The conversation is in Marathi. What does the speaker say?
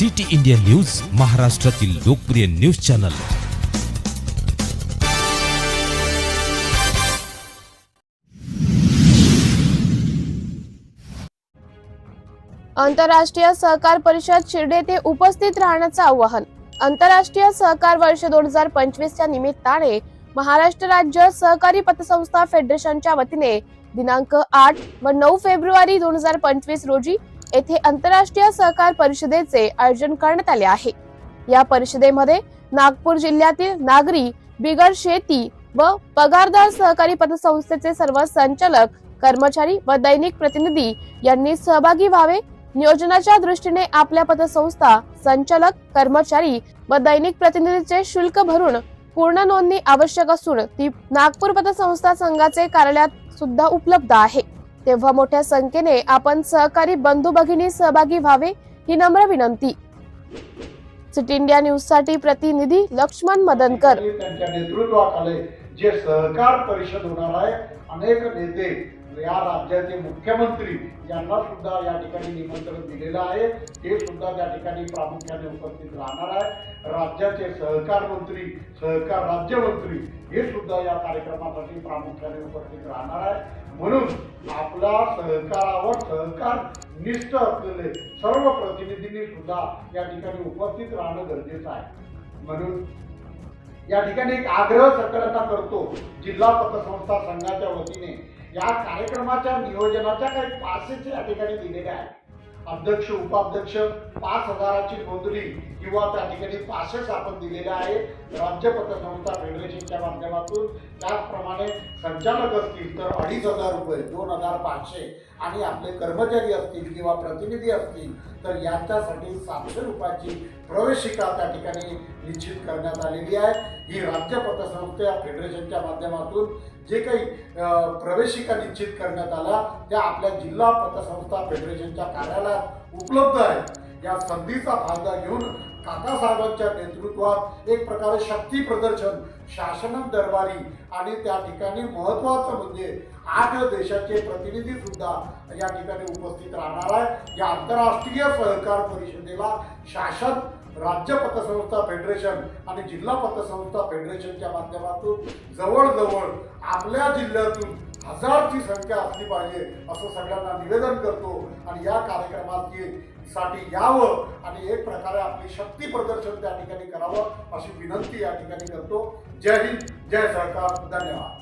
सिटी इंडिया न्यूज महाराष्ट्रातील लोकप्रिय न्यूज चॅनल. आंतरराष्ट्रीय सहकार परिषद शिर्डी येथे उपस्थित राहण्याचं आवाहन. आंतरराष्ट्रीय सहकार वर्ष दोन हजार पंचवीसच्या निमित्ताने महाराष्ट्र राज्य सहकारी पतसंस्था फेडरेशनच्या वतीने दिनांक आठ व नऊ फेब्रुवारी दोन हजार पंचवीस रोजी येथे आंतरराष्ट्रीय सहकार परिषदेचे आयोजन करण्यात आले आहे. या परिषदेमध्ये नागपूर जिल्ह्यातील नागरी बिगर शेती व पगारदार सहकारी पतसंस्थेचे सर्व संचालक कर्मचारी व दैनिक प्रतिनिधी यांनी सहभागी व्हावे. नियोजनाच्या दृष्टीने आपल्या पतसंस्था संचालक कर्मचारी व दैनिक प्रतिनिधीचे शुल्क भरून पूर्ण नोंदणी आवश्यक असून ती नागपूर पतसंस्था संघाचे कार्यालयात सुद्धा उपलब्ध आहे. तेव्हा मोठ्या संख्येने आपण सहकारी बंधू भगिनी सहभागी व्हावे ही नम्र विनंती. सिटी इंडिया न्यूजसाठी प्रतिनिधी लक्ष्मण मदनकर. नेतृत्वाखाली जे सहकार परिषद होणार आहे अनेक नेते या राज्याचे मुख्यमंत्री यांना सुद्धा या ठिकाणी निमंत्रण दिलेलं आहे. ते सुद्धा त्या ठिकाणी प्रामुख्याने उपस्थित राहणार आहे. राज्याचे सहकार मंत्री सहकार राज्यमंत्री हे सुद्धा या कार्यक्रमासाठी प्रामुख्याने उपस्थित राहणार आहे. म्हणून आपला सहकारावर सहकार निष्ठ असलेले सर्व प्रतिनिधींनी सुद्धा या ठिकाणी उपस्थित राहणं गरजेचं आहे. म्हणून या ठिकाणी एक आग्रह सरकारला करतो जिल्हा पतसंस्था संघाच्या वतीने या कार्यक्रमाच्या नियोजनाच्या काही पासेस या ठिकाणी दिलेल्या आहेत. अध्यक्ष उपाध्यक्ष पाच हजाराची नोंदणी किंवा त्या ठिकाणी पासेस आपण दिलेल्या आहे राज्य पतसंस्था फेडरेशनच्या माध्यमातून त्याचप्रमाणे संचालक असतील तर अडीच हजार रुपये दोन हजार पाचशे आणि आपले कर्मचारी असतील किंवा प्रतिनिधी असतील तर यांच्यासाठी सातशे रुपयाची प्रवेशिका त्या ठिकाणी निश्चित करण्यात आलेली आहे. ही राज्य पतसंस्था फेडरेशनच्या माध्यमातून जे काही प्रवेशिका निश्चित करण्यात आल्या त्या आपल्या जिल्हा पतसंस्था फेडरेशनच्या कार्यालयात उपलब्ध आहेत. या संधीचा फायदा घेऊन काकासाहेबांच्या नेतृत्वात एक प्रकारे शक्ती प्रदर्शन शासन दरबारी आणि त्या ठिकाणी महत्वाचं म्हणजे आठ देशाचे प्रतिनिधी सुद्धा या ठिकाणी उपस्थित राहणार आहे. या आंतरराष्ट्रीय सहकार परिषदेला शासन राज्य पतसंस्था फेडरेशन आणि जिल्हा पतसंस्था फेडरेशनच्या माध्यमातून जवळजवळ आपल्या जिल्ह्यातून हजारची संख्या असली पाहिजे असं सगळ्यांना निवेदन करतो. आणि या कार्यक्रमात साठी यावं आणि एक प्रकारे आपली शक्ती प्रदर्शन त्या ठिकाणी करावं अशी विनंती या ठिकाणी करतो. जय हिंद जय सरकार धन्यवाद.